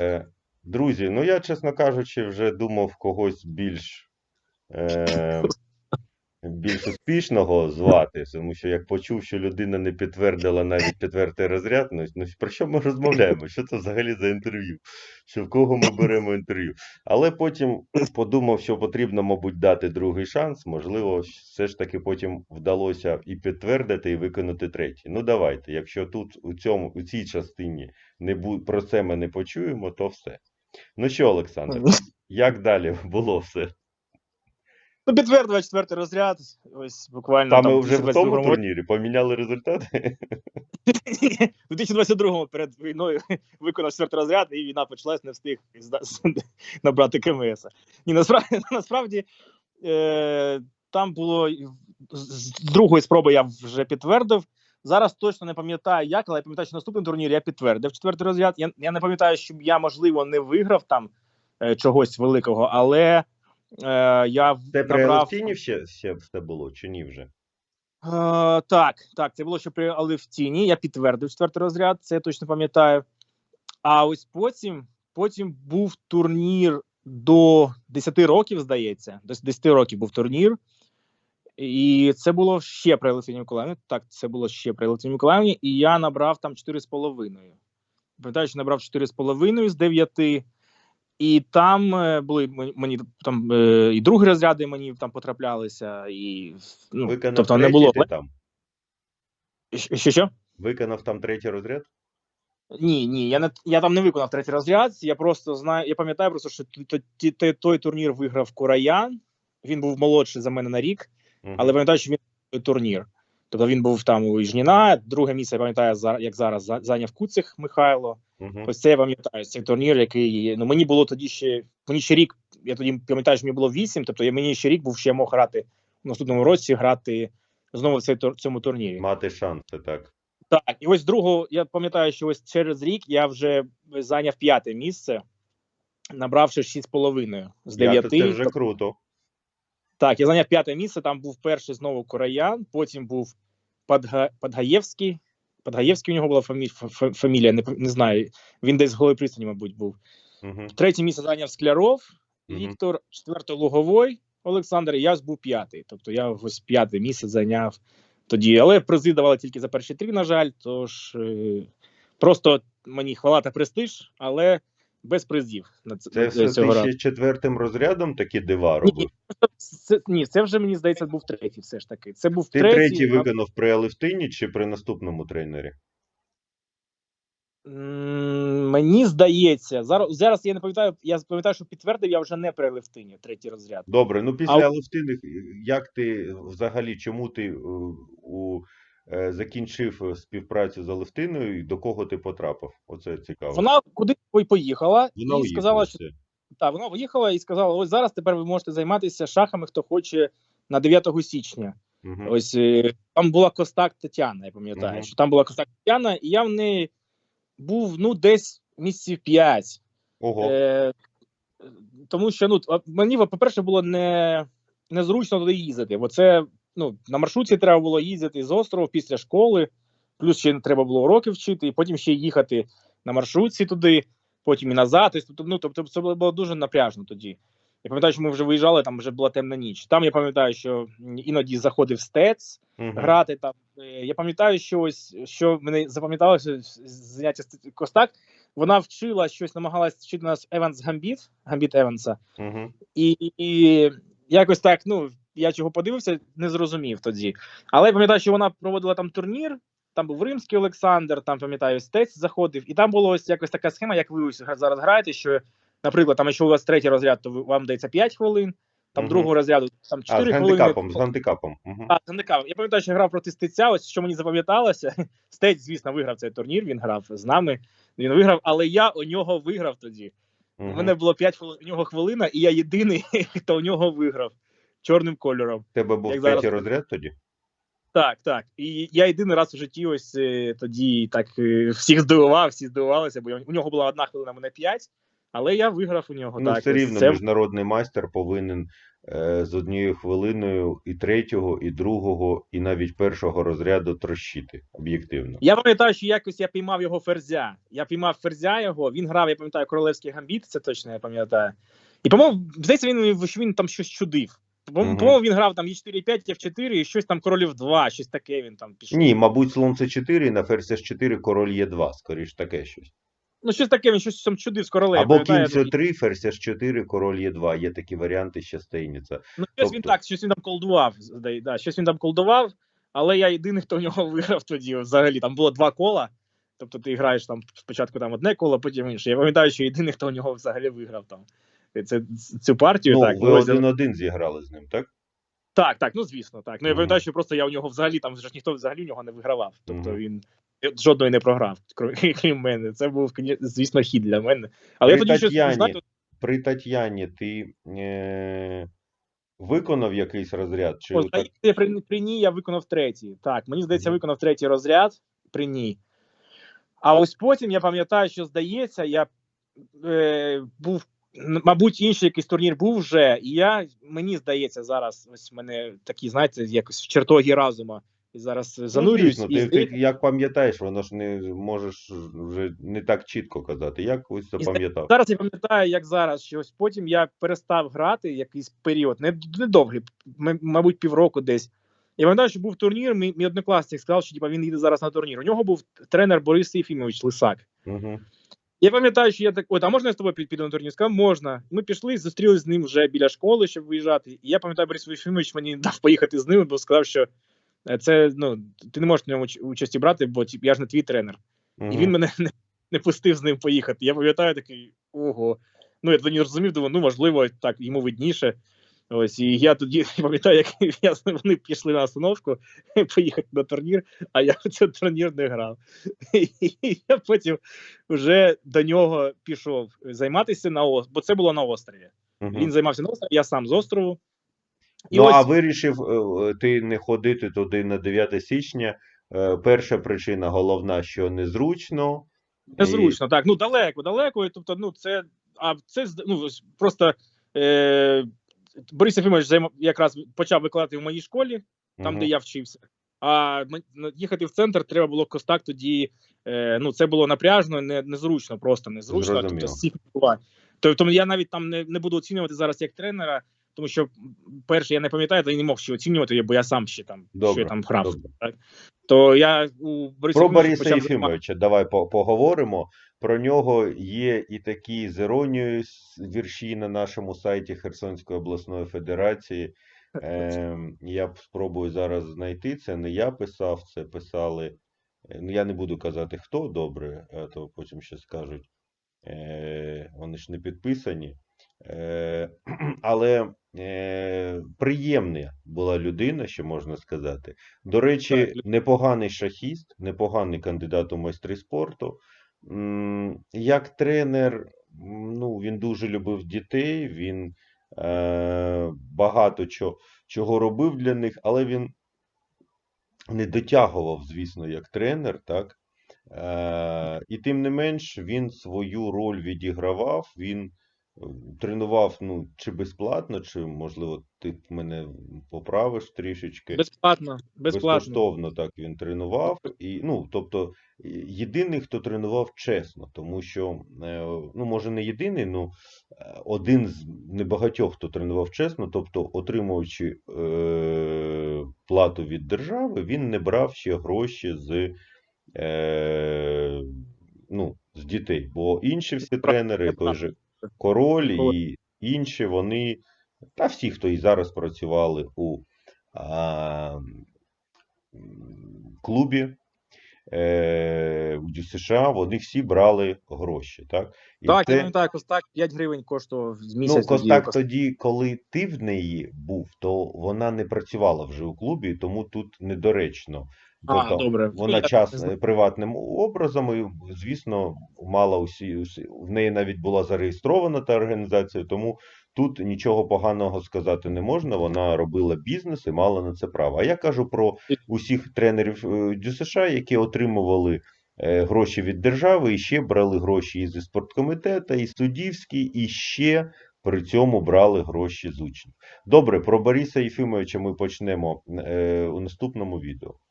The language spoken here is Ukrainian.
Е, Друзі, ну я, чесно кажучи, вже думав когось більш, е, більш успішного звати, тому що як почув, що людина не підтвердила навіть четвертий розряд, ну, ну про що ми розмовляємо? Що це взагалі за інтерв'ю? Що в кого ми беремо інтерв'ю? Але потім подумав, що потрібно, мабуть, дати другий шанс. Можливо, все ж таки потім вдалося і підтвердити, і виконати третій. Ну, давайте. Якщо тут у цьому, у цій частині не бу... про це ми не почуємо, то все. Ну що, Олександр, як далі було все? Ну, підтвердила четвертий розряд. Ось буквально Там там, ми вже в тому році. турнірі поміняли результати? У 2022-му перед війною виконав четвертий розряд, і війна почалась, не встиг набрати КМС. Ні, насправді, насправді е, там було з з другої спроби я вже підтвердив. Зараз точно не пам'ятаю як, але я пам'ятаю, що наступний турнір я підтвердив четвертий розряд. Я, я не пам'ятаю, щоб я, можливо, не виграв там е, чогось великого, але е, я Це при набрав... Алевтіні ще, ще все було, чи ні вже? Е, так, так, це було ще при Алевтіні. Я підтвердив четвертий розряд, це я точно пам'ятаю. А ось потім, потім був турнір до 10 років, здається. До 10 років був турнір. І це було ще при Олексіні Миколаївні. Так, це було ще при Олексіні Миколаївні, і я набрав там 4,5. Пам'ятаю, що набрав 4,5 з 9. І там е, були мені там е, і другі розряди мені там потраплялися, і ну, Виконав тобто не було. ти там? Що, що? Виконав там третій розряд? Ні, ні, я не я там не виконав третій розряд. Я просто знаю, я пам'ятаю просто, що т- т- той, той турнір виграв Кураян. Він був молодший за мене на рік, але пам'ятаю, що він той турнір. Тобто він був там у Жніна, друге місце, я пам'ятаю, як зараз зайняв Куцих Михайло. Мгм. Ось це я пам'ятаю. Цей турнір, який ну мені було тоді ще мені ще рік. Я тоді пам'ятаю, що мені було вісім. Тобто я мені ще рік був, ще я мог грати в наступному році, грати знову в цей цьому турнірі. Мати шанси, так. Так, і ось другого, я пам'ятаю, що ось через рік я вже зайняв п'яте місце, набравши 6,5 з 9. Це вже круто. Так, я зайняв п'яте місце. Там був перший знову Короян, потім був Подга... Подгаєвський. Подгаєвський у нього була фамі... фамілія, не, не знаю. Він десь з Голої пристані, мабуть, був. Мгм. Третє місце зайняв Скляров, Мгм. Віктор, четверте Луговой, Олександр, і я був п'ятий. Тобто я ось п'яте місце зайняв тоді. Але призи давали тільки за перші три, на жаль. Тож е, просто мені хвала та престиж, але без призів на Це ти ще четвертим розрядом такі дива робив? Це, ні, це вже мені здається був третій. Все ж таки. Це був Ти третій. третій а- виконав при Алевтині чи при наступному тренері? Мені здається, зараз зараз я не пам'ятаю. Я пам'ятаю, що підтвердив я вже не при Левтині, третій розряд. Добре, ну після А- Алевтини, як ти взагалі, чому ти е, у, е, закінчив е, співпрацю з Алевтиною і до кого ти потрапив? Оце цікаво. Вона куди поїхала Вона і сказала, що. Так, вона поїхала і сказала: ось зараз тепер ви можете займатися шахами, хто хоче на 9 січня. Мгм. Ось е, там була Костак Тетяна, я пам'ятаю, Мгм. що там була Костак Тетяна, і я в неї був ну десь місяців 5. Ого. Е, тому що ну, мені, по-перше, було не, незручно туди їздити, бо це ну, на маршрутці треба було їздити з острова після школи, плюс ще треба було уроки вчити, і потім ще їхати на маршрутці туди, потім і назад. Тобто, ну, тобто це було дуже напряжно тоді. Я пам'ятаю, що ми вже виїжджали, там вже була темна ніч. Там я пам'ятаю, що іноді заходив стец Мгм. грати там. Е, Я пам'ятаю, що ось що мене запам'яталося заняття Костак. Вона вчила щось, намагалась вчити нас Еванс Гамбіт, Гамбіт Еванса. Мгм. І, і якось так, ну я чого подивився, не зрозумів тоді. Але я пам'ятаю, що вона проводила там турнір. Там був Римський Олександр, там пам'ятаю, стець заходив, і там було ось якось така схема, як ви ось зараз граєте. Що, наприклад, там, якщо у вас третій розряд, то вам дається 5 хвилин, там Мгм. другого розряду там А, 4 з хвилини. гандикапом, з гандикапом. Мгм. А, не кава. Я пам'ятаю, що я грав проти стеця. Ось що мені запам'яталося. Стець, звісно, виграв цей турнір. Він грав з нами. Він виграв, але я у нього виграв тоді. У мене було 5 хвилин, у нього хвилина, і я єдиний, хто у нього виграв чорним кольором. Тебе був третій зараз- розряд тоді? Так, так. І я єдиний раз у житті ось е, тоді так е, всіх здивував, всі здивувалися, бо у нього була одна хвилина, мене 5, Але я виграв у нього. Ну, так, все рівно це міжнародний майстер повинен е, з однією хвилиною і третього, і другого, і навіть першого розряду трощити об'єктивно. Я пам'ятаю, що якось я піймав його ферзя. Я піймав ферзя його, він грав, я пам'ятаю, королевський гамбіт, це точно я пам'ятаю. І, по-моєму, здається, він, що він там щось чудив. По- Мгм. По-моєму, він грав там Е4, 5, F4 і щось там королів 2, щось таке він там пішов. Ні, мабуть, слон С4 і на ферзь С4 король Е2, скоріш таке щось. Ну, щось таке, він щось там чудив з королем. Або кінь С3, ферзь С4, король Е2. Є такі варіанти ще стейніця. Ну, щось він тобто- так, щось він там колдував. здає- Да, щось він там колдував, але я єдиний, хто в нього виграв тоді. Взагалі там було два кола. Тобто ти граєш там спочатку там одне коло, потім інше. Я пам'ятаю, що єдиний, хто в нього взагалі виграв там. Це, цю партію. Ну, так, ви один-один зіграли з ним, так? так, так, ну звісно, так. Ну я пам'ятаю, що просто я у нього взагалі там вже ж ніхто взагалі у нього не вигравав. Тобто він жодної не програв, крім- мене. Це був, звісно, хід для мене. Але я При тоді щось Тетяні знаєте, При Тетяні ти е- виконав якийсь розряд? Чи О, здається, при, при ній я виконав третій. Так, мені здається, виконав третій розряд при ній. А ось потім я пам'ятаю, що здається, я е, був, мабуть, інший якийсь турнір був вже, і я, мені здається, зараз ось мене такі, знаєте, якось в чертогі разума. І зараз Ну, звісно, і ти, ти як пам'ятаєш, воно ж не можеш вже не так чітко казати. Як ось запам'ятав? Зараз я пам'ятаю, як зараз, що ось потім я перестав грати якийсь період, не, не мабуть, півроку десь. Я пам'ятаю, що був турнір, мій, мій однокласник сказав, що типа, він їде зараз на турнір. У нього був тренер Борис Єфімович Лисак. Угу. Я пам'ятаю, що я так, от, а можна я з тобою під- піду на турнір? Сказав, можна. Ми пішли, зустрілися з ним вже біля школи, щоб виїжджати. І я пам'ятаю, Борис Єфімович мені дав поїхати з ним, бо сказав, що е, це ну ти не можеш в ньому участі брати, бо я ж не твій тренер. І він мене не, не пустив з ним поїхати. Я пам'ятаю такий ого. Ну, я тоді не розумів, думаю, ну можливо, так йому видніше. Ось, і я тоді пам'ятаю, як я, вони пішли на остановку поїхати на турнір, а я в цей турнір не грав. І я потім вже до нього пішов займатися на ос- бо це було на острові. Він займався на острові, я сам з острову. І Ну, ось а вирішив е, ти не ходити туди на 9 січня. Е, Перша причина головна, що незручно. Незручно, так. Ну далеко, далеко. Тобто, ну це, а це ну, просто е, Борис Єфимович займа- якраз почав викладати в моїй школі, там, де я вчився. А їхати в центр треба було костак тоді. Е, ну, це було напряжно, не, незручно, просто незручно. Тобто, всіх. Тобто, тому я навіть там не, не буду оцінювати зараз як тренера, тому що, перше, я не пам'ятаю, та й не мог ще оцінювати, бо я сам ще там, Добре, ще там грав. добре. Так? То я у Бориса Про Бориса Єфімовича давай поговоримо. Про нього є і такі з іронією вірші на нашому сайті Херсонської обласної федерації. Ем, я спробую зараз знайти. Це не я писав, це писали. е, Ну, я не буду казати, хто добре, а то потім ще скажуть. Е, вони ж не підписані. Е, але е, приємна була людина, що можна сказати. До речі, непоганий шахіст, непоганий кандидат у майстри спорту. Як тренер, ну, він дуже любив дітей, він е, багато чого, чого робив для них, але він не дотягував, звісно, як тренер, так? Е, і тим не менш, він свою роль відігравав, він е, тренував, ну, чи безплатно, чи, можливо, ти мене поправиш трішечки. Безплатно, безплатно. Безкоштовно так він тренував. І, ну, тобто, єдиний, хто тренував чесно, тому що, е, ну, може, не єдиний, ну, е, один з небагатьох, хто тренував чесно, тобто, отримуючи е, плату від держави, він не брав ще гроші з, е, ну, з дітей. Бо інші всі тренери, той же Король і інші, вони, та всі, хто і зараз працювали у а, клубі е, у ДЮСШ, вони всі брали гроші. Так, І Так, це- я пам'ятаю, Костак 5 гривень коштував з Ну, місяць. Костак тоді, коли ти в неї був, то вона не працювала вже у клубі, тому тут недоречно. А, Тобто добре. вона час приватним образом, і, звісно, мала усі, усі, в неї навіть була зареєстрована та організація, тому тут нічого поганого сказати не можна. Вона робила бізнес і мала на це право. А я кажу про усіх тренерів е, ДЮСШ, які отримували е, гроші від держави, і ще брали гроші із спорткомітету, і суддівські, і ще при цьому брали гроші з учнів. Добре, про Бориса Єфимовича ми почнемо е, у наступному відео.